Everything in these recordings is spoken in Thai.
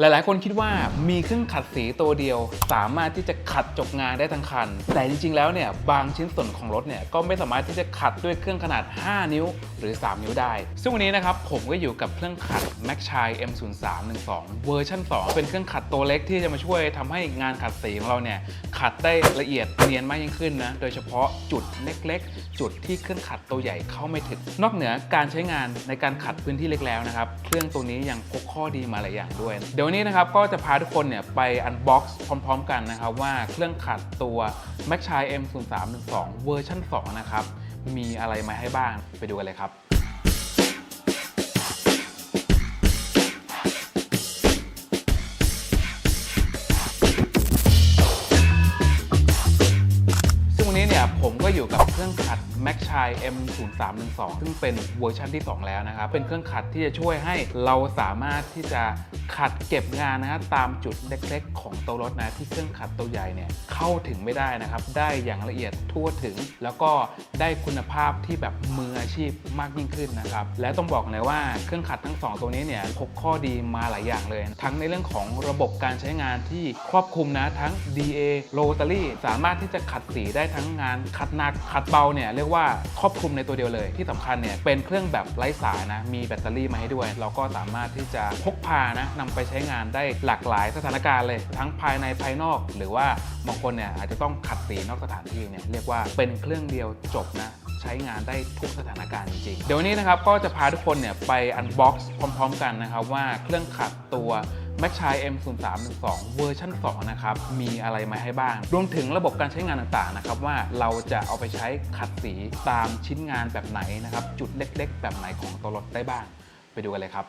หลายๆ คนคิดว่ามีเครื่องขัดสีตัวเดียว สามารถที่จะขัดจบงานได้ทั้งคัน แต่จริง ๆ แล้วเนี่ยบางชิ้นส่วนของรถเนี่ยก็ไม่สามารถที่จะขัดด้วยเครื่องขนาด 5 นิ้ว หรือ 3 นิ้วได้ ซึ่งวันนี้นะครับผมก็อยู่กับเครื่องขัด m a x c h i M0312 เวอร์ชัน2 เป็นเครื่องขัดตัวเล็กที่จะมาช่วยทำให้งานขัดสีของเราเนี่ยขัดได้ละเอียดเนียนมากยิ่งขึ้นนะโดยเฉพาะจุดเล็ก ๆ จุดที่เครื่องขัดตัวใหญ่เข้าไม่ถึงนอกเหนือการใช้งานในการขัดพื้นที่เล็กแล้วนะครับเครื่องตัวนี้ยังพกข้อดีมาหลายอย่างด้วยเดี๋ยววันนี้นะครับก็จะพาทุกคนเนี่ยไปอันบ็อกซ์พร้อม ๆ กันนะครับว่าเครื่องขัดตัว m a x c h i M0312 เวอร์ชัน2นะครับมีอะไรมาให้บ้างไปดูกันเลยครับซึ่งวันนี้เนี่ยผมก็อยู่กับ เครื่องขัด m a x c h i M0312 ซึ่งเป็นเวอร์ชันที่ 2 แล้วนะครับ เป็นเครื่องขัดที่จะช่วยให้เราสามารถที่จะขัดเก็บงานนะฮะตามจุดเล็กๆ ของตัวรถนะที่เครื่องขัดตัวใหญ่เนี่ยเข้าถึงไม่ได้นะครับ ได้อย่างละเอียดทั่วถึง แล้วก็ได้คุณภาพที่แบบมืออาชีพมากยิ่งขึ้นนะครับ และต้องบอกเลยว่าเครื่องขัดทั้ง 2 ตัวนี้เนี่ยพกข้อดีมาหลายอย่างเลย ทั้งในเรื่องของระบบการใช้งานที่ครอบคลุมนะทั้ง DA Rotary สามารถที่จะขัดสีได้ทั้งงานขัดหนักขัดเบาเนี่ยเรียกว่าครอบคลุมในตัวเดียวเลย ที่สำคัญเนี่ยเป็นเครื่องแบบไร้สายนะมีแบตเตอรี่มาให้ด้วย เราก็สามารถที่จะพกพานะนำไปใช้งานได้หลากหลายสถานการณ์เลย ทั้งภายในภายนอก หรือว่าบางคนเนี่ยอาจจะต้องขัดสีนอกสถานที่เนี่ยเรียกว่าเป็นเครื่องเดียวจบนะใช้งานได้ทุกสถานการณ์จริงๆ เดี๋ยววันนี้นะครับก็จะพาทุกคนเนี่ยไปอันบ็อกซ์พร้อม ๆ กันนะครับว่าเครื่องขัดตัว m a x c h i M0312 เวอร์ชัน2นะครับ มีอะไรมาให้บ้าง รวมถึงระบบการใช้งานต่างๆนะครับ ว่าเราจะเอาไปใช้ขัดสีตามชิ้นงานแบบไหนนะครับ จุดเล็กๆ แบบไหนของตัวรถได้บ้าง ไปดูกันเลยครับ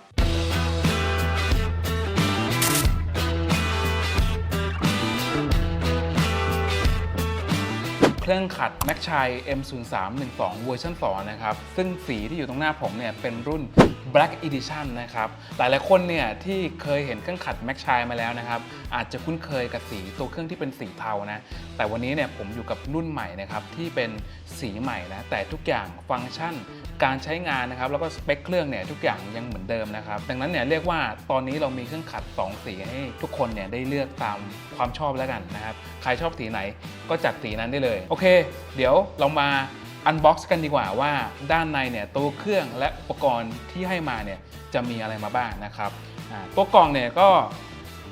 เครื่องขัด m a x c h i M0312 เวอร์ชัน2นะครับ ซึ่งสีที่อยู่ตรงหน้าผมเนี่ยเป็นรุ่น Black Edition นะครับ หลายๆคนเนี่ยที่เคยเห็นเครื่องขัด m a x c h i มาแล้วนะครับ อาจจะคุ้นเคยกับสีตัวเครื่องที่เป็นสีเทานะ แต่วันนี้เนี่ยผมอยู่กับรุ่นใหม่นะครับที่เป็นสีใหม่นะ แต่ทุกอย่างฟังก์ชันการใช้งานนะครับแล้วก็สเปคเครื่องเนี่ยทุกอย่างยังเหมือนเดิมนะครับดังนั้นเนี่ยเรียกว่าตอนนี้เรามีเครื่องขัด 2 สีให้ทุกคนเนี่ยได้เลือกตามความชอบแล้วกันนะครับใครชอบสีไหนก็จัดสีนั้นได้เลยโอเค เดี๋ยวเรามาอันบ็อกซ์กันดีกว่าว่าด้านในเนี่ยตัวเครื่องและอุปกรณ์ที่ให้มาเนี่ยจะมีอะไรมาบ้างนะครับตัวกล่องเนี่ยก็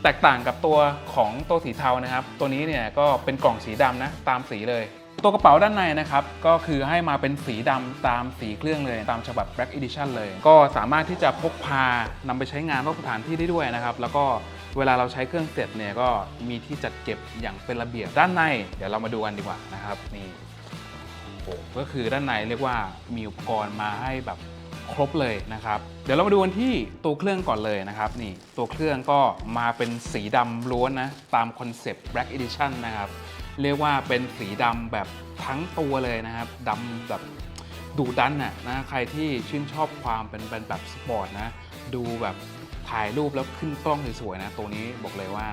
แตกต่างกับตัวของตัวสีเทานะครับ ตัวนี้เนี่ยก็เป็นกล่องสีดำนะตามสีเลย ตัวกระเป๋าด้านในนะครับก็คือให้มาเป็นสีดำตามสีเครื่องเลยตามฉบับ Black Edition เลย ก็สามารถที่จะพกพานำไปใช้งานนอกสถานที่ได้ด้วยนะครับ แล้วก็ เวลาเราใช้เครื่องเสร็จเนี่ยก็มีที่จัดเก็บอย่างเป็นระเบียบด้านใน เดี๋ยวเรามาดูกันดีกว่านะครับนี่ก็คือด้านในเรียกว่ามีอุปกรณ์มาให้แบบครบเลยนะครับ เดี๋ยวเรามาดูกันที่ตัวเครื่องก่อนเลยนะครับนี่ตัวเครื่องก็มาเป็นสีดำล้วนนะ ตามคอนเซปต์ Black Edition นะครับ เรียกว่าเป็นสีดำแบบทั้งตัวเลยนะครับดำแบบดูดันน่ะนะใครที่ชื่นชอบความเป็นแบบสปอร์ตนะ ดูแบบ ถ่ายรูปแล้วขึ้นกล้องสวยๆนะ ตัวนี้บอกเลยว่า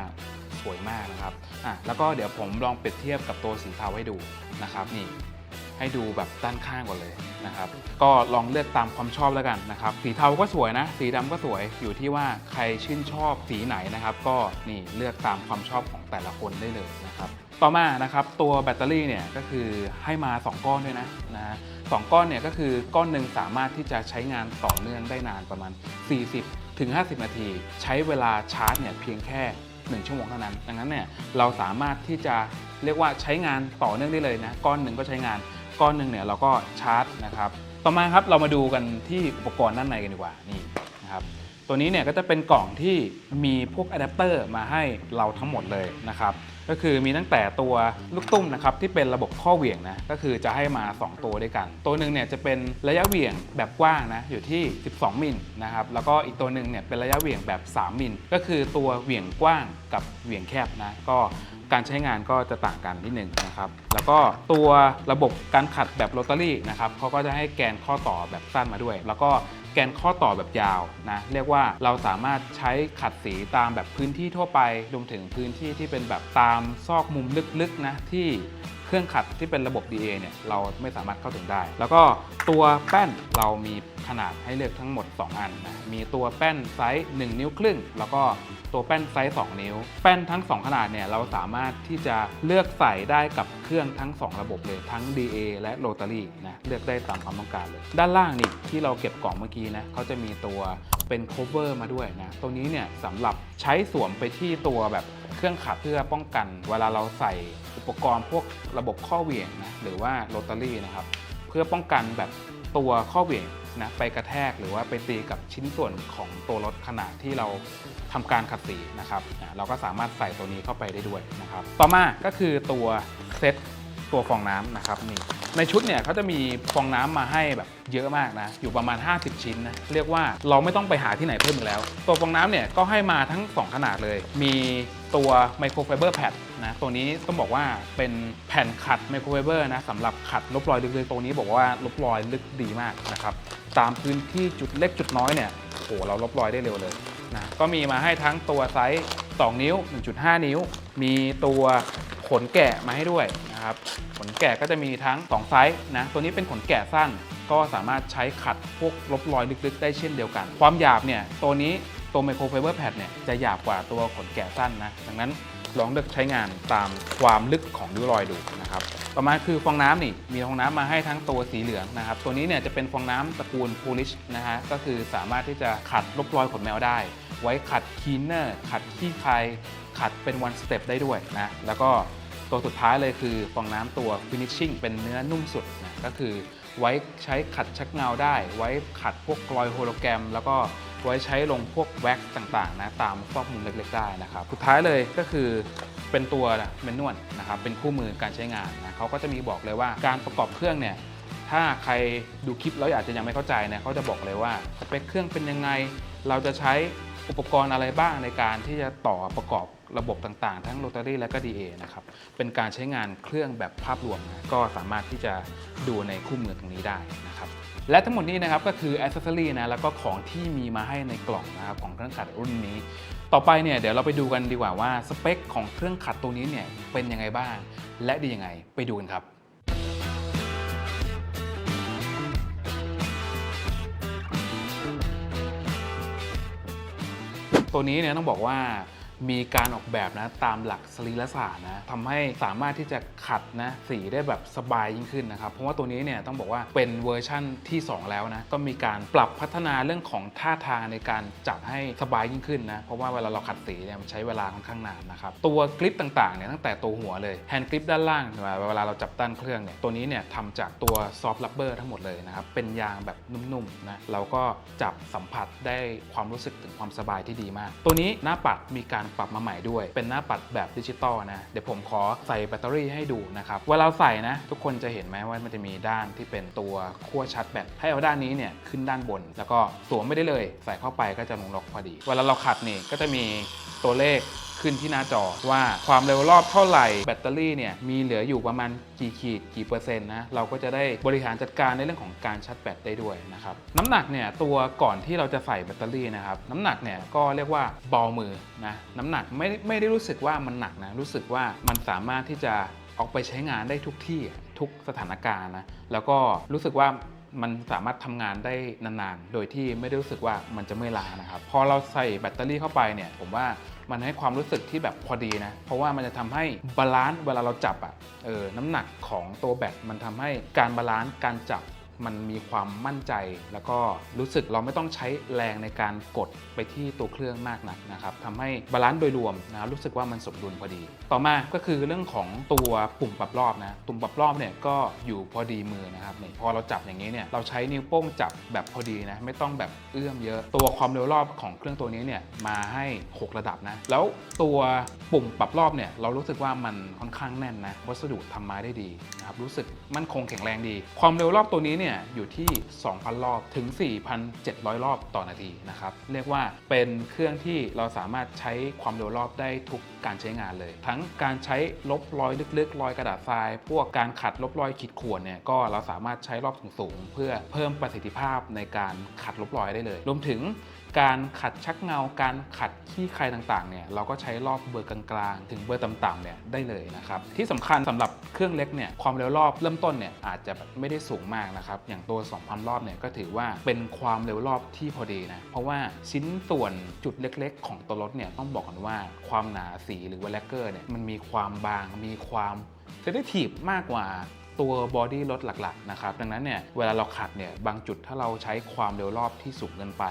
สวยมากนะครับอะแล้วก็เดี๋ยวผมลองเปรียบเทียบกับตัวสีเทาให้ดูนะครับนี่ให้ดูแบบด้านข้างก่อนเลยนะครับ ก็ลองเลือกตามความชอบแล้วกันนะครับ สีเทาก็สวยนะ สีดำก็สวย อยู่ที่ว่าใครชื่นชอบสีไหนนะครับ ก็นี่เลือกตามความชอบของแต่ละคนได้เลยนะครับ ต่อมานะครับตัวแบตเตอรี่เนี่ยก็คือให้มา 2 ก้อนด้วยนะนะสองก้อนเนี่ยก็คือก้อนหนึ่งสามารถที่จะใช้งานต่อเนื่องได้นานประมาณ 40 ถึง 50 นาที ใช้เวลาชาร์จเนี่ยเพียงแค่ 1 ชั่วโมงเท่านั้น ดังนั้นเนี่ยเราสามารถที่จะเรียกว่าใช้งานต่อเนื่องได้เลยนะก้อนหนึ่งก็ใช้งานก้อนหนึ่งเนี่ยเราก็ชาร์จนะครับต่อมาครับเรามาดูกันที่อุปกรณ์ด้านในกันดีกว่านี่นะครับตัวนี้เนี่ยก็จะเป็นกล่องที่มีพวกอะแดปเตอร์มาให้เราทั้งหมดเลยนะครับ ก็คือมีตั้งแต่ตัวลูกตุ้มนะครับที่เป็นระบบข้อเหวี่ยงนะก็คือจะให้มา 2 ตัวด้วยกัน ตัวหนึ่งเนี่ยจะเป็นระยะเหวี่ยงแบบกว้างนะอยู่ที่ 12 มิลนะครับแล้วก็อีกตัวหนึ่งเนี่ยเป็นระยะเหวี่ยงแบบ 3 มิลก็คือตัวเหวี่ยงกว้างกับเหวี่ยงแคบนะก็ การใช้งานก็จะต่างกันนิดหนึ่งนะครับ แล้วก็ตัวระบบการขัดแบบโรตารี่นะครับเขาก็จะให้แกนข้อต่อแบบสั้นมาด้วย แล้วก็แกนข้อต่อแบบยาวนะเรียกว่าเราสามารถใช้ขัดสีตามแบบพื้นที่ทั่วไปรวมถึงพื้นที่ที่เป็นแบบตามซอกมุมลึกๆนะที่ เคเครื่องขัดที่เป็นระบบ DA เนี่ยเราไม่สามารถเข้าถึงได้ แล้วก็ตัวแป้นเรามีขนาดให้เลือกทั้งหมด 2 อันนะมีตัวแป้นไซส์ 1 นิ้วครึ่ง แล้วก็ตัวแป้นไซส์ 2 นิ้ว แป้นทั้ง 2 ขนาดเนี่ยเราสามารถที่จะเลือกใส่ได้กับเครื่องทั้ง 2 ระบบเลยทั้ง DA และโรตารี่นะเลือกได้ตามความต้องการเลย ด้านล่างนี่ที่เราเก็บกล่องเมื่อกี้นะเขาจะมีตัว เป็น cover มาด้วยนะ ตัวนี้เนี่ยสำหรับใช้สวมไปที่ตัวแบบเครื่องขัดเพื่อป้องกัน เวลาเราใส่อุปกรณ์พวกระบบข้อเหวี่ยงนะหรือว่าโรตารี่นะครับ เพื่อป้องกันแบบตัวข้อเหวี่ยงนะไปกระแทกหรือว่าไปตีกับชิ้นส่วนของตัวรถขณะที่เราทำการขัดสีนะครับนะเราก็สามารถใส่ตัวนี้เข้าไปได้ด้วยนะครับ ต่อมาก็คือตัวเซตตัวฟองน้ำนะครับนี่ ในชุดเนี่ยเขาจะมีฟองน้ำมาให้แบบเยอะมากนะ อยู่ประมาณ 50 ชิ้นนะเรียกว่าเราไม่ต้องไปหาที่ไหนเพิ่มอีกแล้ว ตัวฟองน้ำเนี่ยก็ให้มาทั้ง 2 ขนาดเลย มีตัวไมโครไฟเบอร์แพดนะตัวนี้ต้องบอกว่าเป็นแผ่นขัดไมโครไฟเบอร์นะสำหรับขัดลบรอยลึกๆตรงนี้บอกว่าลบรอยลึกดีมากนะครับตามพื้นที่จุดเล็กจุดน้อยเนี่ยโอ้โหเราลบรอยได้เร็วเลยนะก็มีมาให้ทั้งตัวไซส์ 2 นิ้ว 1.5 นิ้ว มีตัวขนแกะมาให้ด้วย นะครับขนแกะก็จะมีทั้ง 2 ไซส์นะตัวนี้เป็นขนแกะสั้นก็สามารถใช้ขัดพวกลบรอยลึกๆ ได้เช่นเดียวกัน ความหยาบเนี่ยตัวนี้ตัวไมโครไฟเบอร์แพดเนี่ยจะหยาบกว่าตัวขนแกะสั้นนะดังนั้นลองเลือกใช้งานตามความลึกของริ้วรอยดูนะครับต่อมาคือฟองน้ำนี่มีฟองน้ำมาให้ทั้งตัวสีเหลืองนะครับตัวนี้เนี่ยจะเป็นฟองน้ำตระกูล Polish นะฮะก็คือสามารถที่จะขัดลบรอยขนแมวได้ ไว้ขัดคีนเนอร์ขัดขี้ใครขัดเป็น one step ได้ด้วยนะแล้วก็ ตัวสุดท้ายเลยคือฟองน้ำตัว finishing เป็นเนื้อนุ่มสุดนะก็คือไว้ใช้ขัดชักเงาได้ ไว้ขัดพวกรอยโฮโลแกรม แล้วก็ไว้ใช้ลงพวกแว็กซ์ต่างๆนะตามซอกมุมเล็กๆได้นะครับสุดท้ายเลยก็คือเป็นตัวเมนนวลนะครับเป็นคู่มือการใช้งานนะเขาก็จะมีบอกเลยว่าการประกอบเครื่องเนี่ยถ้าใครดูคลิปแล้วอาจจะยังไม่เข้าใจนี่ยเขาจะบอกเลยว่าสเปคเครื่องเป็นยังไง เราจะใช้อุปกรณ์อะไรบ้างในการที่จะต่อประกอบระบบต่างๆ ทั้งโรตารี่และก็ DA นะครับ เป็นการใช้งานเครื่องแบบภาพรวมนะก็สามารถที่จะดูในคู่มือตรงนี้ได้นะครับ และทั้งหมดนี้นะครับก็คืออ c เซ s ซอรี่นะแล้วก็ของที่มีมาให้ในกล่องนะครับของเครื่องขัดรุ่นนี้ ต่อไปเนี่ยเดี๋ยวเราไปดูกันดีกว่าว่าสเปคของเครื่องขัดตัวนี้เนี่ยเป็นยังไงบ้าง และดียังไงไปดูกันครับ ตัวนี้เนี่ยต้องบอกว่า มีการออกแบบนะตามหลักสรีรศาสตร์นะทำให้สามารถที่จะขัดนะสีได้แบบสบายยิ่งขึ้นนะครับ เพราะว่าตัวนี้เนี่ยต้องบอกว่าเป็นเวอร์ชั่นที่ 2 แล้วนะก็มีการปรับพัฒนาเรื่องของท่าทางในการจับให้สบายยิ่งขึ้นนะเพราะว่าเวลาเราขัดสีเนี่ยมันใช้เวลาค่อนข้างนานนะครับตัวกริปต่างๆเนี่ยตั้งแต่ตัวหัวเลยแฮนด์กริปด้านล่างเวลาเราจับตั้นเครื่องเนี่ยตัวนี้เนี่ยทำจากตัวซอฟต์ลับเบอร์ทั้งหมดเลยนะครับเป็นยางแบบนุ่มๆนะเราก็จับสัมผัสได้ความรู้สึกถึงความสบายที่ดีมาก ตัวนี้หน้าปัดมีการปรับมาใหม่ด้วย เป็นหน้าปัดแบบดิจิตอลนะ เดี๋ยวผมขอใส่แบตเตอรี่ให้ดูนะครับ เวลาเราใส่นะ ทุกคนจะเห็นไหมว่ามันจะมีด้านที่เป็นตัวขั้วชาร์จแบต ให้เอาด้านนี้เนี่ยขึ้นด้านบน แล้วก็สวมไม่ได้เลย ใส่เข้าไปก็จะลงล็อกพอดี เวลาเราขัดนี่ก็จะมีตัวเลข ขึ้นที่หน้าจอว่าความเร็วรอบเท่าไหร่แบตเตอรี่เนี่ยมีเหลืออยู่ประมาณกี่ขีดกี่เปอร์เซ็นต์นะเราก็จะได้บริหารจัดการในเรื่องของการชาร์จแบตได้ด้วยนะครับน้ำหนักเนี่ยตัวก่อนที่เราจะใส่แบตเตอรี่นะครับน้ำหนักเนี่ยก็เรียกว่าเบามือนะน้ำหนักไม่ไม่ได้รู้สึกว่ามันหนักนะรู้สึกว่ามันสามารถที่จะออกไปใช้งานได้ทุกที่ทุกสถานการณ์นะแล้วก็รู้สึกว่า มันสามารถทำงานได้นานๆ โดยที่ไม่ได้รู้สึกว่ามันจะเมื่อยล้านะครับ พอเราใส่แบตเตอรี่เข้าไปเนี่ย ผมว่ามันให้ความรู้สึกที่แบบพอดีนะ เพราะว่ามันจะทำให้บาลานซ์เวลาเราจับอะ่ะ เออ น้ำหนักของตัวแบตมันทำให้การบาลานซ์การจับ มันมีความมั่นใจ แล้วก็รู้สึกเราไม่ต้องใช้แรงในการกดไปที่ตัวเครื่องมากนักนะครับทำให้บาลานซ์โดยรวมนะรู้สึกว่ามันสมดุลพอดี ต่อมาก็คือเรื่องของตัวปุ่มปรับรอบนะตุ่มปรับรอบเนี่ยก็อยู่พอดีมือนะครับนี่พอเราจับอย่างนี้เนี่ยเราใช้นิ้วโป้งจับแบบพอดีนะไม่ต้องแบบเอื้อมเยอะ ตัวความเร็วรอบของเครื่องตัวนี้เนี่ยมาให้ 6 ระดับนะแล้วตัวปุ่มปรับรอบเนี่ยเรารู้สึกว่ามันค่อนข้างแน่นนะวัสดุทำมาได้ดีนะครับรู้สึกมั่นคงแข็งแรงดี ความเร็วรอบตัวนี้เนี่ยอยู่ที่ 2,000 รอบถึง 4,700 รอบต่อนาทีนะครับเรียกว่าเป็นเครื่องที่เราสามารถใช้ความเร็วรอบได้ทุกการใช้งานเลย ทั้งการใช้ลบรอยลึกๆ รอยกระดาษทราย พวกการขัดลบรอยขีดข่วนเนี่ยก็เราสามารถใช้รอบสูงๆเพื่อเพิ่มประสิทธิภาพในการขัดลบรอยได้เลย รวมถึง การขัดชักเงา การขัดขี้ใครต่างๆเนี่ยเราก็ใช้รอบเบอร์กลางๆ ถึงเบอร์ต่ำๆเนี่ยได้เลยนะครับที่สำคัญสำหรับเครื่องเล็กเนี่ยความเร็วรอบเริ่มต้นเนี่ยอาจจะไม่ได้สูงมากนะครับอย่างตัว 2,000 รอบเนี่ยก็ถือว่าเป็นความเร็วรอบที่พอดีนะเพราะว่าชิ้นส่วนจุดเล็กๆ ของตัวรถเนี่ยต้องบอกกันว่าความหนาสีหรือว่าแลกเกอร์เนี่ยมันมีความบางมีความเซนซิทีฟมากกว่าตัวบอดี้รถหลักๆนะครับดังนั้นเนี่ยเวลาเราขัดเนี่ยบางจุดถ้าเราใช้ความเร็วรอบที่สูงเกินไป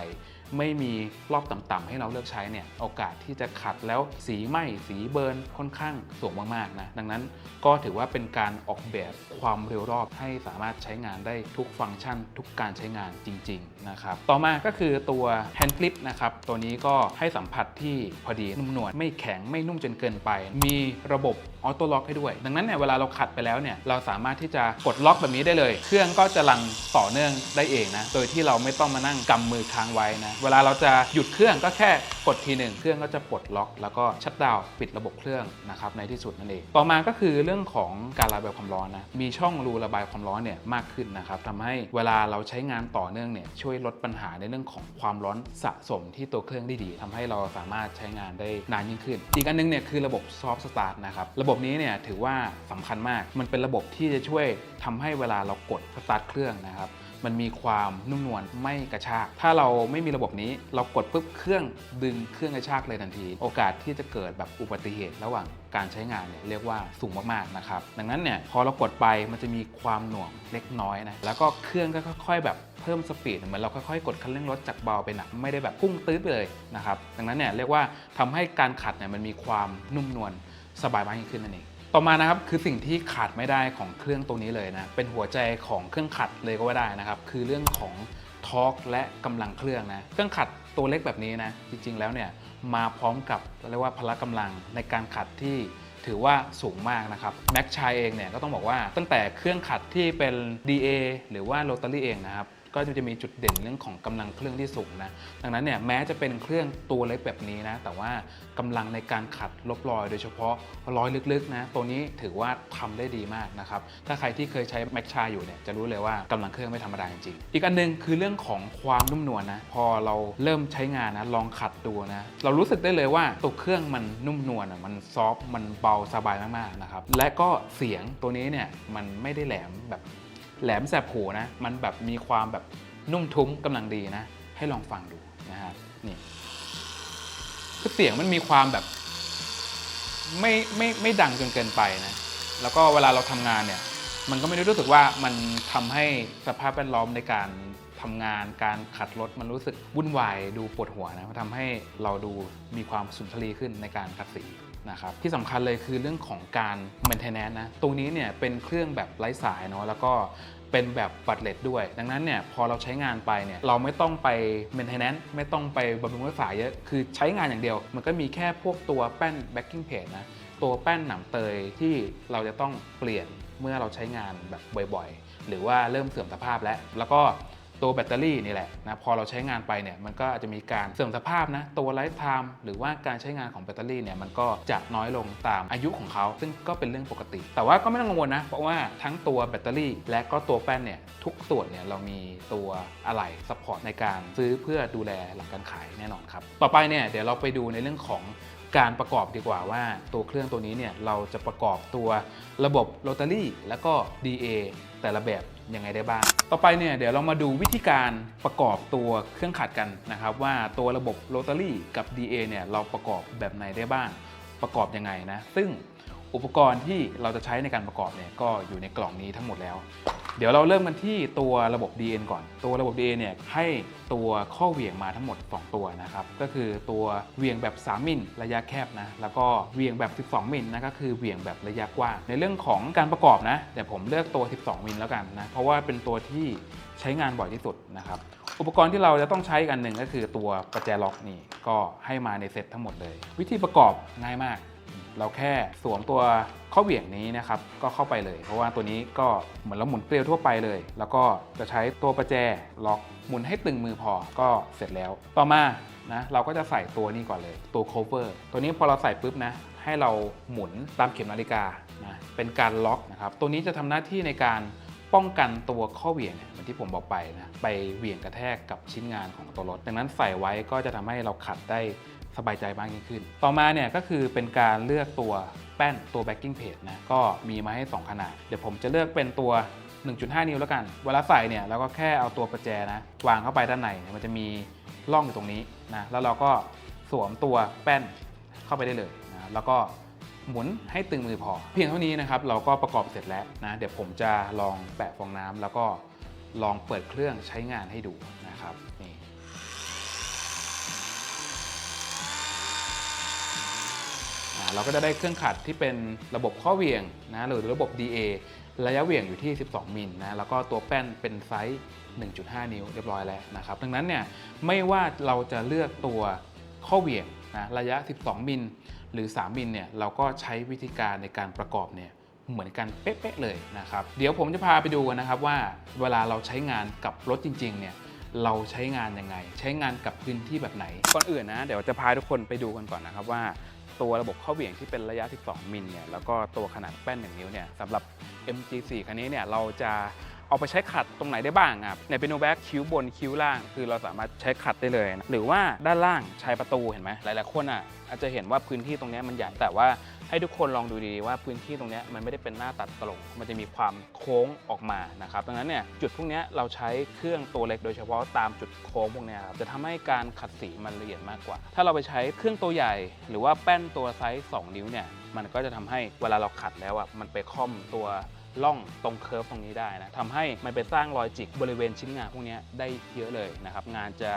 ไม่มีรอบต่ำๆให้เราเลือกใช้เนี่ยโอกาสที่จะขัดแล้วสีไหม้สีเบิร์นค่อนข้างสูงมากๆนะดังนั้นก็ถือว่าเป็นการออกแบบความเร็วรอบให้สามารถใช้งานได้ทุกฟังก์ชัน ทุกการใช้งานจริงๆนะครับต่อมาก็คือตัวแฮนด์คลิปนะครับตัวนี้ก็ให้สัมผัสที่พอดีนุ่มนวลไม่แข็งไม่นุ่มจนเกินไป มีระบบออโต้ล็อกให้ด้วย ดังนั้นเนี่ยเวลาเราขัดไปแล้วเนี่ยเราสามารถที่จะกดล็อกแบบนี้ได้เลย เครื่องก็จะรันต่อเนื่องได้เองนะโดยที่เราไม่ต้องมานั่งกำมือค้างไว้นะเวลาเราจะหยุดเครื่องก็แค่กดทีหนึ่งเครื่องก็จะปลดล็อก แล้วก็ชัตดาวปิดระบบเครื่องนะครับในที่สุดนั่นเอง ต่อมาก็คือเรื่องของการระบายความร้อนนะมีช่องรูระบายความร้อนเนี่ยมากขึ้นนะครับทำให้เวลาเราใช้งานต่อเนื่องเนี่ยช่วยลดปัญหาในเรื่องของความร้อนสะสมที่ตัวเครื่องได้ดีทำให้เราสามารถใช้งานได้นานยิ่งขึ้น อีกอันนึงเนี่ยคือระบบซอฟต์สตาร์ทนะครับระบบนี้เนี่ยถือว่าสำคัญมากมันเป็นระบบที่จะช่วยทำให้เวลาเรากดสตาร์ทเครื่องนะครับ มันมีความนุ่มนวลไม่กระชาก ถ้าเราไม่มีระบบนี้เรากดปุ๊บเครื่องดึงเครื่องกระชากเลยทันที โอกาสที่จะเกิดแบบอุบัติเหตุระหว่างการใช้งานเนี่ยเรียกว่าสูงมากๆนะครับ ดังนั้นเนี่ยพอเรากดไปมันจะมีความหน่วงเล็กน้อยนะ แล้วก็เครื่องก็ค่อยๆ แบบเพิ่มสปีดเหมือนเราค่อยๆ กดคันเร่งรถจากเบาไปหนักไม่ได้แบบพุ่งตื้ดเลยนะครับ ดังนั้นเนี่ยเรียกว่าทำให้การขัดเนี่ยมันมีความนุ่มนวลสบายมากยิ่งขึ้นนั่นเอง ต่อมานะครับคือสิ่งที่ขาดไม่ได้ของเครื่องตัวนี้เลยนะเป็นหัวใจของเครื่องขัดเลยก็ว่าได้นะครับคือเรื่องของทอร์กและกำลังเครื่องนะเครื่องขัดตัวเล็กแบบนี้นะจริงๆแล้วเนี่ยมาพร้อมกับเรียกว่าพละกำลังในการขัดที่ถือว่าสูงมากนะครับแม็กชายเองเนี่ยก็ต้องบอกว่าตั้งแต่เครื่องขัดที่เป็น DA หรือว่าโรตารี่เองนะครับ ก็จะมีจุดเด่นเรื่องของกำลังเครื่องที่สูงนะดังนั้นเนี่ยแม้จะเป็นเครื่องตัวเล็กแบบนี้นะแต่ว่ากำลังในการขัดลบรอย โดยเฉพาะรอยลึกๆนะตัวนี้ถือว่าทำได้ดีมากนะครับถ้าใครที่เคยใช้แม็กชาอยู่เนี่ยจะรู้เลยว่ากำลังเครื่องไม่ธรรมดาจริงๆอีกอันหนึงคือเรื่องของความนุ่มนวลนะพอเราเริ่มใช้งานนะลองขัดดูนะเรารู้สึกได้เลยว่าตัวเครื่องมันนุ่มนวลอะมันซอฟต์มันเบาสบายมากๆนะครับและก็เสียงตัวนี้เนี่ยมันไม่ได้แหลมแบบ แหลมแสบหูนะ มันแบบมีความแบบนุ่มทุ้มกำลังดีนะ ให้ลองฟังดูนะครับนี่คือเสียงมันมีความแบบ ไม่ไม่ไม่ดังจนเกินไปนะ แล้วก็เวลาเราทำงานเนี่ย มันก็ไม่ได้รู้สึกว่ามันทำให้สภาพแวดล้อมในการทำงานการขัดรถมันรู้สึกวุ่นวายดูปวดหัวนะมันทำให้เราดูมีความสุนทรีขึ้นในการขัดสี นะครับที่สำคัญเลยคือเรื่องของการ maintenance นะตรงนี้เนี่ยเป็นเครื่องแบบไร้สายเนาะแล้วก็เป็นแบบบัตเลตด้วย ดังนั้นเนี่ยพอเราใช้งานไปเนี่ยเราไม่ต้องไป maintenance ไม่ต้องไปบำรุงรักษาเยอะ คือใช้งานอย่างเดียว มันก็มีแค่พวกตัวแป้น backing plate นะตัวแป้นหนำเตยที่เราจะต้องเปลี่ยนเมื่อเราใช้งานแบบบ่อยๆ หรือว่าเริ่มเสื่อมสภาพแล้วแล้วก็ ตัวแบตเตอรี่นี่แหละนะพอเราใช้งานไปเนี่ยมันก็อาจจะมีการเสื่อมสภาพนะตัวไลฟ์ไทม์หรือว่าการใช้งานของแบตเตอรี่เนี่ยมันก็จะน้อยลงตามอายุของเขา ซึ่งก็เป็นเรื่องปกติ แต่ว่าก็ไม่ต้องกังวลนะ เพราะว่าทั้งตัวแบตเตอรี่ และก็ตัวแป้นเนี่ยทุกส่วนเนี่ยเรามีตัวอะไหล่ซัพพอร์ตในการซื้อเพื่อดูแลหลังการขายแน่นอนครับต่อไปเนี่ยเดี๋ยวเราไปดูในเรื่องของการประกอบดีกว่าว่าตัวเครื่องตัวนี้เนี่ยเราจะประกอบตัวระบบโรตารี่แล้วก็ DA แต่ละแบบ ยังไงได้บ้าง ต่อไปเนี่ยเดี๋ยวเรามาดูวิธีการประกอบตัวเครื่องขัดกันนะครับว่าตัวระบบโรตารี่กับ DA เนี่ยเราประกอบแบบไหนได้บ้าง ประกอบยังไงนะ ซึ่ง อุปกรณ์ที่เราจะใช้ในการประกอบเนี่ยก็อยู่ในกล่องนี้ทั้งหมดแล้ว เดี๋ยวเราเริ่มกันที่ตัวระบบ DN ก่อน ตัวระบบ DN เนี่ยให้ตัวข้อเหวี่ยงมาทั้งหมด 2 ตัวนะครับ ก็คือตัวเหวี่ยงแบบ 3 มิลระยะแคบนะ แล้วก็เหวี่ยงแบบ 12 มิลนะก็คือเหวี่ยงแบบระยะกว้าง ในเรื่องของการประกอบนะเดี๋ยวผมเลือกตัว 12 มิลแล้วกันนะ เพราะว่าเป็นตัวที่ใช้งานบ่อยที่สุดนะครับ อุปกรณ์ที่เราจะต้องใช้กันหนึ่งก็คือตัวประแจล็อกนี่ ก็ให้มาในเซ็ตทั้งหมดเลย วิธีประกอบง่ายมาก เราแค่สวมตัวข้อเหวี่ยงนี้นะครับก็เข้าไปเลย เพราะว่าตัวนี้ก็เหมือนเราหมุนเกลียวทั่วไปเลย แล้วก็จะใช้ตัวประแจล็อกหมุนให้ตึงมือพอก็เสร็จแล้ว ต่อมานะเราก็จะใส่ตัวนี้ก่อนเลยตัว cover ตัวนี้พอเราใส่ปุ๊บนะให้เราหมุนตามเข็มนาฬิกานะเป็นการล็อกนะครับตัวนี้จะทำหน้าที่ในการป้องกันตัวข้อเหวี่ยงเนี่ยเหมือนที่ผมบอกไปนะไปเหวี่ยงกระแทกกับชิ้นงานของตัวรถ ดังนั้นใส่ไว้ก็จะทำให้เราขัดได้ สบายใจมากยิ่งขึ้น ต่อมาเนี่ยก็คือเป็นการเลือกตัวแป้นตัว backing plate นะก็มีมาให้ 2 ขนาด เดี๋ยวผมจะเลือกเป็นตัว 1.5 นิ้วแล้วกัน เวลาใส่เนี่ยเราก็แค่เอาตัวประแจนะวางเข้าไปด้านในมันจะมีร่องอยู่ตรงนี้นะแล้วเราก็สวมตัวแป้นเข้าไปได้เลยนะแล้วก็หมุนให้ตึงมือพอ เพียงเท่านี้นะครับเราก็ประกอบเสร็จแล้วนะเดี๋ยวผมจะลองแปะฟองน้ำแล้วก็ลองเปิดเครื่องใช้งานให้ดู เราก็จะได้เครื่องขัดที่เป็นระบบข้อเหวี่ยงนะหรือระบบ DA ระยะเหวี่ยงอยู่ที่ 12 มิลนะ แล้วก็ตัวแป้นเป็นไซส์ 1.5 นิ้วเรียบร้อยแล้วนะครับ ดังนั้นเนี่ยไม่ว่าเราจะเลือกตัวข้อเหวี่ยงนะระยะ 12 มิลหรือ 3 มิลเนี่ยเราก็ใช้วิธีการในการประกอบเนี่ยเหมือนกันเป๊ะๆเลยนะครับ เดี๋ยวผมจะพาไปดูกันนะครับว่าเวลาเราใช้งานกับรถจริงๆเนี่ยเราใช้งานยังไง ใช้งานกับพื้นที่แบบไหน ก่อนอื่นนะ เดี๋ยวจะพาทุกคนไปดูกันก่อนนะครับว่า ตัวระบบข้อเหวี่ยงที่เป็นระยะ 12 มิลเนี่ยแล้วก็ตัวขนาดแป้น 1 นิ้วเนี่ยสำหรับ MG4 คันนี้เนี่ยเราจะเอาไปใช้ขัดตรงไหนได้บ้างครับในเปโนแบ็กคิ้วบนคิ้วล่าง คือเราสามารถใช้ขัดได้เลยนะหรือว่าด้านล่างชายประตูเห็นไหมหลายๆคนอะอาจจะเห็นว่าพื้นที่ตรงนี้มันใหญ่แต่ว่า ให้ทุกคนลองดูดีๆว่าพื้นที่ตรงนี้มันไม่ได้เป็นหน้าตัดตรงมันจะมีความโค้งออกมานะครับดังนั้นเนี่ยจุดพวกนี้เราใช้เครื่องตัวเล็กโดยเฉพาะตามจุดโค้งพวกนี้ครับจะทำให้การขัดสีมันละเอียดมากกว่า ถ้าเราไปใช้เครื่องตัวใหญ่ หรือว่าแป้นตัวไซส์2 นิ้วเนี่ยมันก็จะทำให้เวลาเราขัดแล้วอะมันไปค่อมตัวล่องตรงเคิร์ฟตรงนี้ได้นะทำให้มันไปสร้างรอยจิกบริเวณชิ้นงานพวกนี้ได้เยอะเลยนะครับงานจะ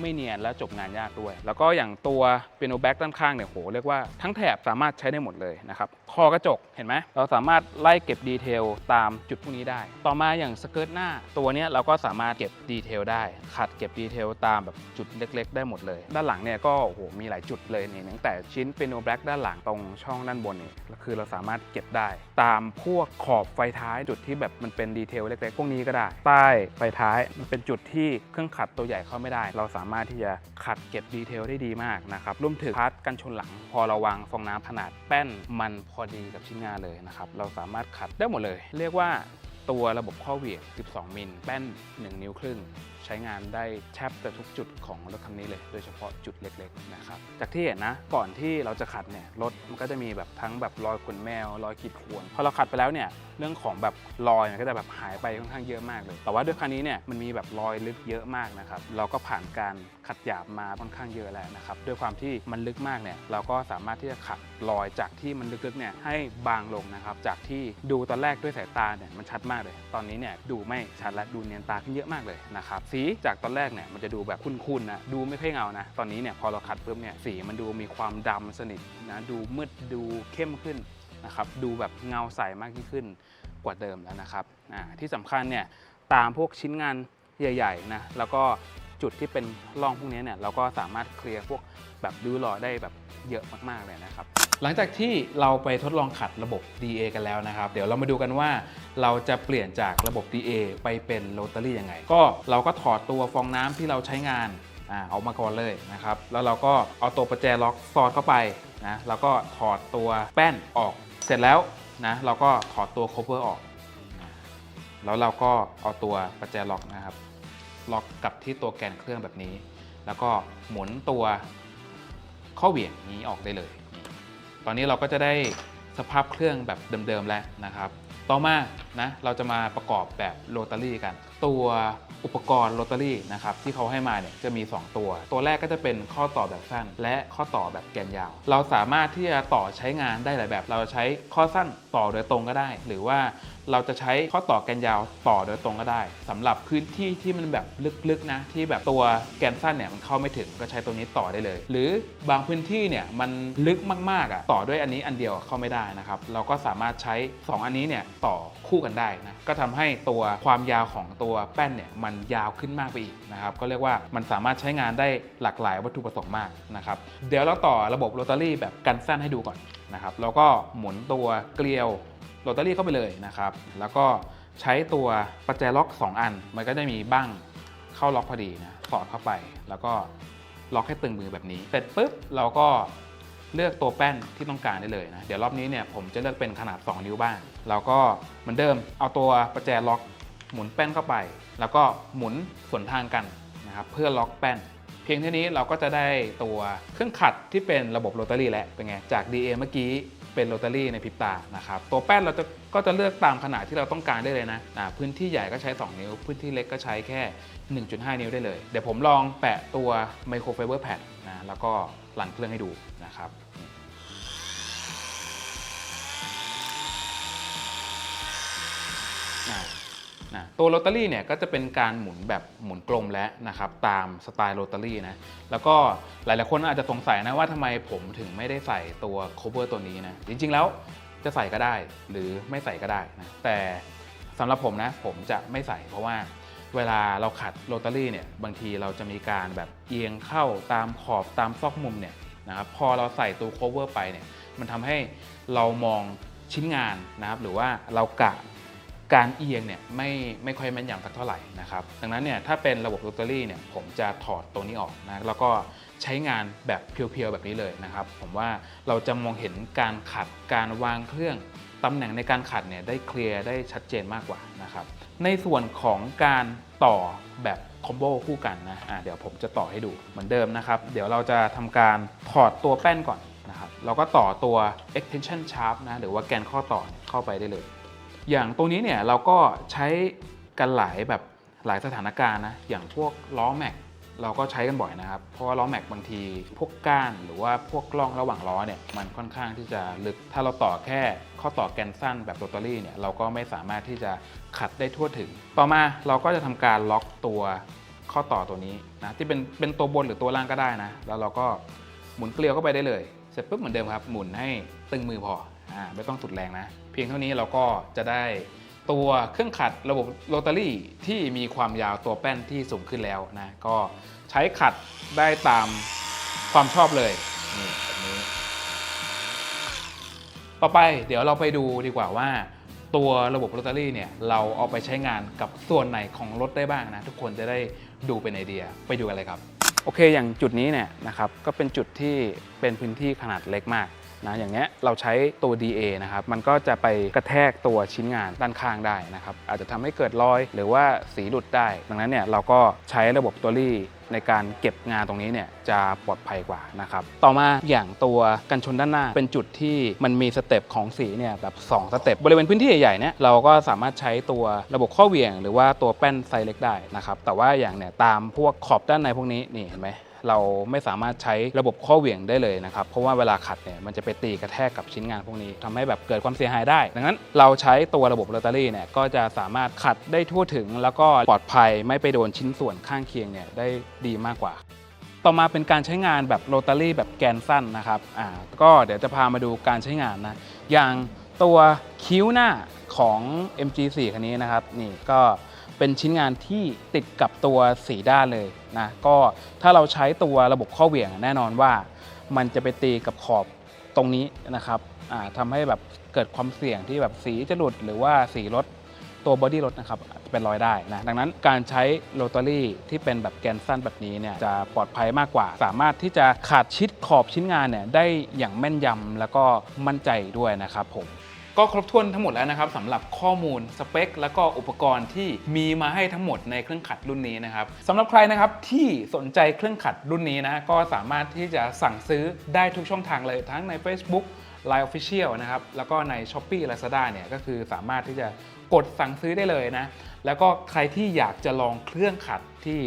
ไม่เนียนและจบงานยากด้วย แล้วก็อย่างตัวเปียโนแบ็กด้านข้างเนี่ยโหเรียกว่าทั้งแถบสามารถใช้ได้หมดเลยนะครับ คอกระจกเห็นไหมเราสามารถไล่เก็บดีเทลตามจุดพวกนี้ได้ ต่อมาอย่างสเกิร์ตหน้า ตัวนี้เราก็สามารถเก็บดีเทลได้ ขัดเก็บดีเทลตามแบบจุดเล็ก ๆ ได้หมดเลย ด้านหลังเนี่ยก็โอ้โหมีหลายจุดเลยนี่ตั้งแต่ชิ้นเปียโนแบล็กด้านหลังตรงช่องด้านบนนี่คือเราสามารถเก็บได้ ตามพวกขอบไฟท้ายจุดที่แบบมันเป็นดีเทลเล็กๆพวกนี้ก็ได้ใต้ไฟท้ายมันเป็นจุดที่เครื่องขัดตัวใหญ่เข้าไม่ได้ เราสามารถที่จะขัดเก็บดีเทลได้ดีมากนะครับรวมถึงพาร์ทกันชนหลัง พอเราวางฟองน้ำขนาดแป้นมันพอดีกับชิ้นงานเลยนะครับ เราสามารถขัดได้หมดเลย เรียกว่าตัวระบบข้อเหวี่ยง 12 มิลแป้น 1 นิ้วครึ่ง ใช้งานได้แทบจะทุกจุดของรถคันนี้เลย โดยเฉพาะจุดเล็กๆนะครับจากที่เห็นนะก่อนที่เราจะขัดเนี่ยรถมันก็จะมีแบบทั้งแบบรอยขนแมวรอยขีดข่วนพอเราขัดไปแล้วเนี่ยเรื่องของแบบรอยมันก็จะแบบหายไปค่อนข้างเยอะมากเลย แต่ว่าด้วยคันนี้เนี่ยมันมีแบบรอยลึกเยอะมากนะครับเราก็ผ่านการขัดหยาบมาค่อนข้างเยอะแล้วนะครับด้วยความที่มันลึกมากเนี่ยเราก็สามารถที่จะขัดรอยจากที่มันลึกๆเนี่ยให้บางลงนะครับจากที่ดูตอนแรกด้วยสายตาเนี่ยมันชัดมากเลย ตอนนี้เนี่ยดูไม่ชัดและดูเนียนตาขึ้นเยอะมากเลยนะครับสีจากตอนแรกเนี่ยมันจะดูแบบคุ้นๆนะดูไม่ค่อยเงานะ ตอนนี้เนี่ยพอเราขัดปุ๊บเนี่ยสีมันดูมีความดำสนิทนะดูมืดดูเข้มขึ้นนะครับดูแบบเงาใสมากยิ่งขึ้นกว่าเดิมแล้วนะครับที่สำคัญเนี่ยตามพวกชิ้นงานใหญ่ๆนะแล้วก็จุดที่เป็นร่องพวกนี้เนี่ยเราก็สามารถเคลียร์พวกแบบริ้วรอยได้แบบ เยอะมากๆเลยนะครับ หลังจากที่เราไปทดลองขัดระบบ DA กันแล้วนะครับ เดี๋ยวเรามาดูกันว่าเราจะเปลี่ยนจากระบบ DA ไปเป็นโรตารี่ยังไง ก็เราก็ถอดตัวฟองน้ำที่เราใช้งานอ่าออกมาก่อนเลยนะครับ แล้วเราก็เอาตัวประแจล็อกสอดเข้าไปนะแล้วก็ถอดตัวแป้นออก เสร็จแล้วนะเราก็ถอดตัวโคเวอร์ออก แล้วเราก็เอาตัวประแจล็อกนะครับ ล็อกกับที่ตัวแกนเครื่องแบบนี้ แล้วก็หมุนตัว ข้อเหวี่ยงนี้ออกได้เลย ตอนนี้เราก็จะได้สภาพเครื่องแบบเดิมๆแล้วนะครับ ต่อมานะเราจะมาประกอบแบบโรตารี่กัน ตัวอุปกรณ์โรตารี่นะครับที่เขาให้มาเนี่ยจะมี 2 ตัว ตัวแรกก็จะเป็นข้อต่อแบบสั้น และข้อต่อแบบแกนยาว เราสามารถที่จะต่อใช้งานได้หลายแบบ เราใช้ข้อสั้นต่อโดยตรงก็ได้ หรือว่าเราจะใช้ข้อต่อแกนยาวต่อโดยตรงก็ได้สำหรับพื้นที่ที่มันแบบลึกๆนะที่แบบตัวแกนสั้นเนี่ยมันเข้าไม่ถึงก็ใช้ตัวนี้ต่อได้เลย หรือบางพื้นที่เนี่ยมันลึกมากๆอะต่อด้วยอันนี้อันเดียวเข้าไม่ได้นะครับเราก็สามารถใช้ 2 อันนี้เนี่ยต่อคู่กันได้นะก็ทำให้ตัวความยาวของตัวตัวแป้นเนี่ยมันยาวขึ้นมากไปอีกนะครับก็เรียกว่ามันสามารถใช้งานได้หลากหลายวัตถุประสงค์มากนะครับเดี๋ยวเราต่อระบบโรตารี่แบบกันสั้นให้ดูก่อนนะครับแล้วก็หมุนตัวเกลียวโรตารี่เข้าไปเลยนะครับแล้วก็ใช้ตัวประแจล็อก 2 อัน มันก็จะมีบ้างเข้าล็อกพอดีนะสอดเข้าไป แล้วก็ล็อกให้ตึงมือแบบนี้ เสร็จปุ๊บเราก็เลือกตัวแป้นที่ต้องการได้เลยนะ เดี๋ยวรอบนี้เนี่ยผมจะเลือกเป็นขนาด 2 นิ้วบ้างเราก็เหมือนเดิมเอาตัวประแจล็อก หมุนแป้นเข้าไป แล้วก็หมุนสวนทางกันนะครับเพื่อล็อกแป้น เพียงเท่านี้เราก็จะได้ตัวเครื่องขัดที่เป็นระบบโรตารี่แล้วเป็นไงจาก DA เมื่อกี้เป็นโรตารี่ในพริบตานะครับตัวแป้นเราจะก็จะเลือกตามขนาดที่เราต้องการได้เลยนะอ่าพื้นที่ใหญ่ก็ใช้ 2 นิ้ว พื้นที่เล็กก็ใช้แค่ 1.5 นิ้วได้เลย เดี๋ยวผมลองแปะตัวไมโครไฟเบอร์แพดนะแล้วก็หลังเครื่องให้ดูนะครับ นะตัวโรตารี่เนี่ยก็จะเป็นการหมุนแบบหมุนกลมแล้วนะครับตามสไตล์โรตารี่นะแล้วก็หลายๆคนอาจจะสงสัยนะว่าทำไมผมถึงไม่ได้ใส่ตัว cover ตัวนี้นะจริงๆแล้วจะใส่ก็ได้หรือไม่ใส่ก็ได้นะแต่สำหรับผมนะผมจะไม่ใส่เพราะว่าเวลาเราขัดโรตารี่เนี่ยบางทีเราจะมีการแบบเอียงเข้าตามขอบตามซอกมุมเนี่ยนะครับพอเราใส่ตัว cover ไปเนี่ยมันทำให้เรามองชิ้นงานนะครับหรือว่าเรากะ การเอียงเนี่ยไม่ไม่ค่อยแม่นยำสักเท่าไหร่นะครับ ดังนั้นเนี่ยถ้าเป็นระบบโรตารี่เนี่ยผมจะถอดตัวนี้ออกนะแล้วก็ใช้งานแบบเพียวๆแบบนี้เลยนะครับ ผมว่าเราจะมองเห็นการขัดการวางเครื่องตำแหน่งในการขัดเนี่ยได้เคลียร์ได้ชัดเจนมากกว่านะครับ ในส่วนของการต่อแบบคอมโบคู่กันนะอะเดี๋ยวผมจะต่อให้ดูเหมือนเดิมนะครับ เดี๋ยวเราจะทำการถอดตัวแป้นก่อนนะครับ เราก็ต่อตัว extension shaft นะหรือว่าแกนข้อต่อเข้าไปได้เลย อย่างตรงนี้เนี่ยเราก็ใช้กันหลายแบบหลายสถานการณ์นะ อย่างพวกล้อแม็กเราก็ใช้กันบ่อยนะครับ เพราะว่าล้อแม็กบางที พวกก้านหรือว่าพวกกล้องระหว่างล้อเนี่ยมันค่อนข้างที่จะลึก ถ้าเราต่อแค่ข้อต่อแกนสั้นแบบโรตารี่เนี่ยเราก็ไม่สามารถที่จะขัดได้ทั่วถึง ต่อมาเราก็จะทำการล็อกตัวข้อต่อตัวนี้นะที่เป็นเป็นตัวบนหรือตัวล่างก็ได้นะ แล้วเราก็หมุนเกลียวเข้าไปได้เลย เสร็จปุ๊บเหมือนเดิมครับ หมุนให้ตึงมือพออ่าไม่ต้องสุดแรงนะ พียงเท่านี้เราก็จะได้ตัวเครื่องขัดระบบโรตารี่ที่มีความยาวตัวแป้นที่สูงขึ้นแล้วนะ ก็ใช้ขัดได้ตามความชอบเลยนี่แบบนี้ ต่อไปเดี๋ยวเราไปดูดีกว่าว่า ตัวระบบโรตารี่เนี่ยเราเอาไปใช้งานกับส่วนไหนของรถได้บ้างนะ ทุกคนจะได้ดูเป็นไอเดียไปดูกันเลยครับ โอเคอย่างจุดนี้เนี่ยนะครับก็เป็นจุดที่เป็นพื้นที่ขนาดเล็กมาก นะอย่างเงี้ยเราใช้ตัว DA นะครับมันก็จะไปกระแทกตัวชิ้นงานด้านข้างได้นะครับอาจจะทำให้เกิดรอยหรือว่าสีหลุดได้ ดังนั้นเนี่ยเราก็ใช้ระบบตัวรี่ในการเก็บงานตรงนี้เนี่ยจะปลอดภัยกว่านะครับ ต่อมาอย่างตัวกันชนด้านหน้า เป็นจุดที่มันมีสเต็ปของสีเนี่ยแบบ 2 สเต็ปบริเวณพื้นที่ใหญ่ๆเนี่ยเราก็สามารถใช้ตัวระบบข้อเหวี่ยง หรือว่าตัวแป้นไซส์เล็กได้นะครับแต่ว่าอย่างเนี่ยตามพวกขอบด้านในพวกนี้นี่เห็นไหม เราไม่สามารถใช้ระบบข้อเหวี่ยงได้เลยนะครับ เพราะว่าเวลาขัดเนี่ยมันจะไปตีกระแทกกับชิ้นงานพวกนี้ทำให้แบบเกิดความเสียหายได้ ดังนั้นเราใช้ตัวระบบโรตารี่เนี่ยก็จะสามารถขัดได้ทั่วถึง แล้วก็ปลอดภัยไม่ไปโดนชิ้นส่วนข้างเคียงเนี่ยได้ดีมากกว่าต่อมาเป็นการใช้งานแบบโรตารี่แบบแกนสั้นนะครับอ่าก็เดี๋ยวจะพามาดูการใช้งานนะ อย่างตัวคิ้วหน้าของ MG4 คันนี้นะครับ นี่ก็ เป็นชิ้นงานที่ติดกับตัวสีด้านเลยนะก็ถ้าเราใช้ตัวระบบข้อเหวี่ยงแน่นอนว่า มันจะไปตีกับขอบตรงนี้นะครับอ่าทำให้แบบเกิดความเสี่ยงที่แบบสีจะหลุดหรือว่าสีรถตัวบอดี้รถนะครับจจะเป็นรอยได้นะดังนั้นการใช้โรตารี่ที่เป็นแบบแกนสั้นแบบนี้เนี่ยจะปลอดภัยมากกว่า สามารถที่จะขาดชิดขอบชิ้นงานเนี่ยได้อย่างแม่นยำแล้วก็มั่นใจด้วยนะครับผม ก็ครบถ้วนทั้งหมดแล้วนะครับสำหรับข้อมูลสเปค แล้วก็อุปกรณ์ที่มีมาให้ทั้งหมดในเครื่องขัดรุ่นนี้นะครับสำหรับใครนะครับที่สนใจเครื่องขัดรุ่นนี้นะก็สามารถที่จะสั่งซื้อได้ทุกช่องทางเลยทั้งใน Facebook Line Official นะครับแล้วก็ใน s h o p e e Lazada เนี่ยก็คือสามารถที่จะกดสั่งซื้อได้เลยนะ แล้วก็ใครที่อยากจะลองเครื่องขัดที่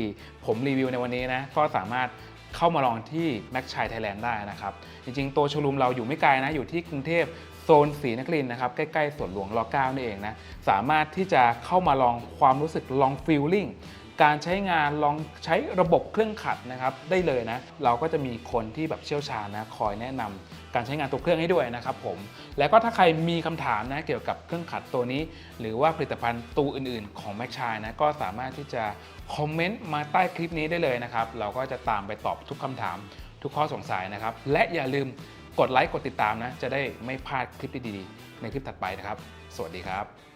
ผมรีวิวในวันนี้นะก็สามารถเข้ามาลองที่แม็กชัยไทยแลนด์ได้นะครับ จริงๆ ตัวโชว์รูมเราอยู่ไม่ไกลนะ อยู่ที่กรุงเทพ โซนศรีนครินนะครับใกล้ๆสวนหลวงรอ9นี่เองนะสามารถที่จะเข้ามาลองความรู้สึกลองฟีลลิ่งการใช้งานลองใช้ระบบเครื่องขัดนะครับได้เลยนะ เราก็จะมีคนที่แบบเชี่ยวชาญนะคอยแนะนำการใช้งานตัวเครื่องให้ด้วยนะครับผมแล้วก็ถ้าใครมีคำถามนะเกี่ยวกับเครื่องขัดตัวนี้ หรือว่าผลิตภัณฑ์ตัวอื่น ๆ ของแม็กชายนะก็สามารถที่จะคอมเมนต์มาใต้คลิปนี้ได้เลยนะครับ เราก็จะตามไปตอบทุกคำถามทุกข้อสงสัยนะครับ และอย่าลืม กดไลค์กดติดตามนะ จะได้ไม่พลาดคลิปดีๆ ในคลิปถัดไปนะครับ สวัสดีครับ